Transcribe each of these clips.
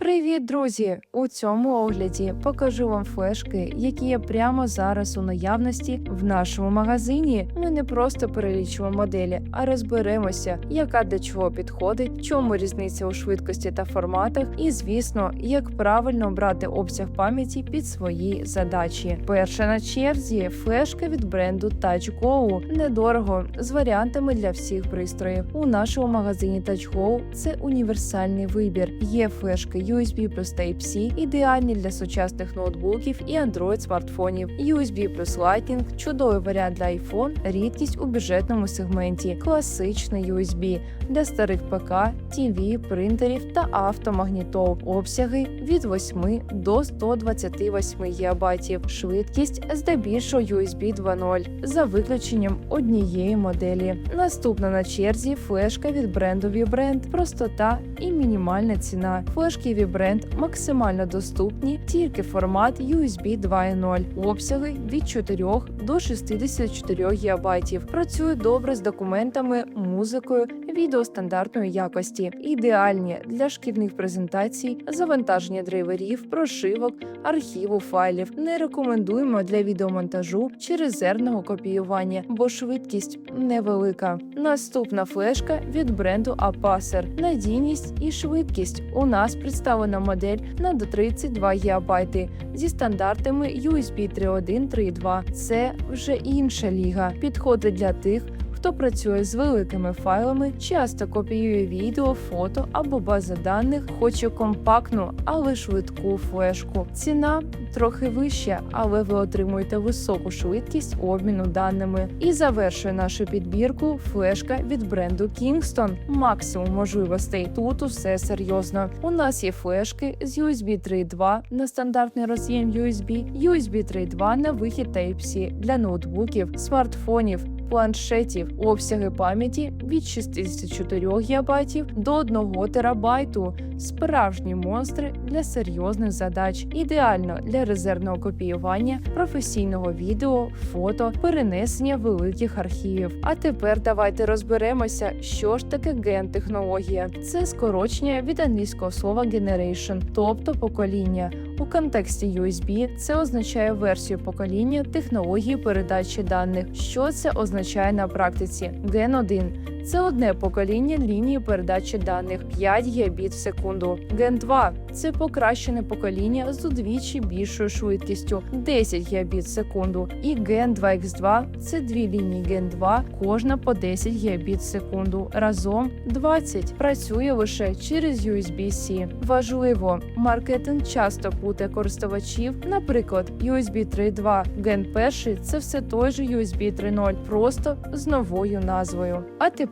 Привіт, друзі! У цьому огляді покажу вам флешки, які є прямо зараз у наявності в нашому магазині. Ми не просто перелічуємо моделі, а розберемося, яка для чого підходить, чому різниця у швидкості та форматах, і, звісно, як правильно обрати обсяг пам'яті під свої задачі. Перша на черзі флешка від бренду TouchGo. недорого з варіантами для всіх пристроїв. У нашому магазині TouchGo це універсальний вибір. Є флешки USB плюс Type-C, ідеальні для сучасних ноутбуків і Android смартфонів. USB плюс Lightning – чудовий варіант для iPhone, рідкість у бюджетному сегменті, класичний USB для старих ПК, TV, принтерів та автомагнітол. Обсяги від 8 до 128 ГБ. Швидкість здебільшого USB 2.0 за виключенням однієї моделі. Наступна на черзі флешка від бренду Vibrant. Простота і мінімальна ціна. Флешки Vibrant максимально доступні, тільки формат USB 2.0. Обсяги від 4 до 64 ГБ. Працює добре з документами, музикою, відео стандартної якості, ідеальні для шкільних презентацій, завантаження драйверів, прошивок, архіву файлів. Не рекомендуємо для відеомонтажу чи резервного копіювання, бо швидкість невелика. Наступна флешка від бренду Apacer. Надійність і швидкість. У нас представлена модель на до 32 ГБ зі стандартами USB 3.1 3.2. Це вже інша ліга. Підходить для тих. Хто працює з великими файлами, часто копіює відео, фото або бази даних, хоче компактну, але швидку флешку. Ціна трохи вища, але ви отримуєте високу швидкість обміну даними. І завершує нашу підбірку флешка від бренду Kingston. Максимум можливостей. Тут усе серйозно. У нас є флешки з USB 3.2 на стандартний роз'єм USB, USB 3.2 на вихід Type-C для ноутбуків, смартфонів планшетів, обсяги пам'яті від 64 ГБ до 1 терабайту. Справжні монстри для серйозних задач, ідеально для резервного копіювання, професійного відео, фото, перенесення великих архівів. А тепер давайте розберемося, що ж таке ген-технологія. Це скорочення від англійського слова generation, тобто покоління. У контексті USB це означає версію покоління технології передачі даних. Що це означає на практиці? Ген 1 це одне покоління лінії передачі даних 5 гігабіт в секунду. Ген 2 це покращене покоління з удвічі більшою швидкістю 10 гігабіт в секунду. І Ген 2X2 це дві лінії Ген 2, кожна по 10 гігабіт в секунду. Разом 20. Працює лише через USB-C. Важливо, маркетинг часто путає користувачів. Наприклад, USB 3.2 Ген 1 це все той же USB 3.0, просто з новою назвою. А тепер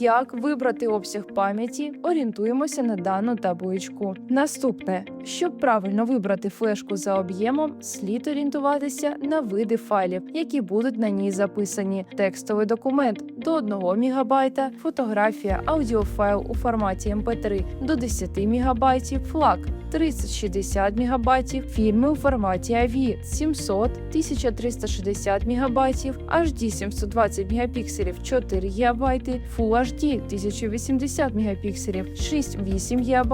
як вибрати обсяг пам'яті, орієнтуємося на дану табличку. Наступне, щоб правильно вибрати флешку за об'ємом, слід орієнтуватися на види файлів, які будуть на ній записані: текстовий документ до 1 МБ, фотографія, аудіофайл у форматі MP3 до 10 МБ, флаг 3060 МБ, фільми у форматі AV 700, 1360 МБ, HD 720 МП 4 ГБ, Full HD 1080 мегапікселів, 6-8 ГБ,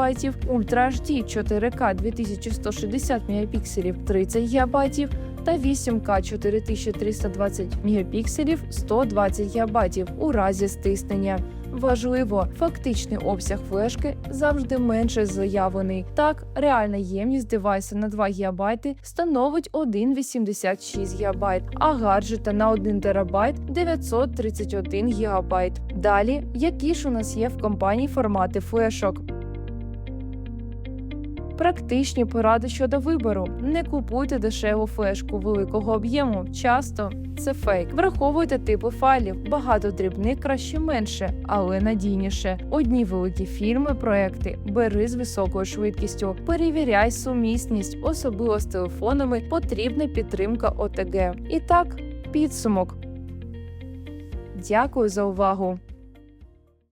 Ultra HD 4К 2160 мегапікселів, 30 ГБ та 8К 4320 мегапікселів 120 ГБ у разі стиснення. Важливо, фактичний обсяг флешки завжди менше заявлений. Так, реальна ємність девайса на 2 ГБ становить 1,86 ГБ, а гаджета на 1 ТБ 931 ГБ. Далі, які ж у нас є в компанії формати флешок? Практичні поради щодо вибору: не купуйте дешеву флешку великого об'єму. Часто це фейк. Враховуйте типи файлів. Багато дрібних краще менше, але надійніше. Одні великі фільми, проекти бери з високою швидкістю. Перевіряй сумісність, особливо з телефонами. Потрібна підтримка ОТГ. І так, підсумок. Дякую за увагу.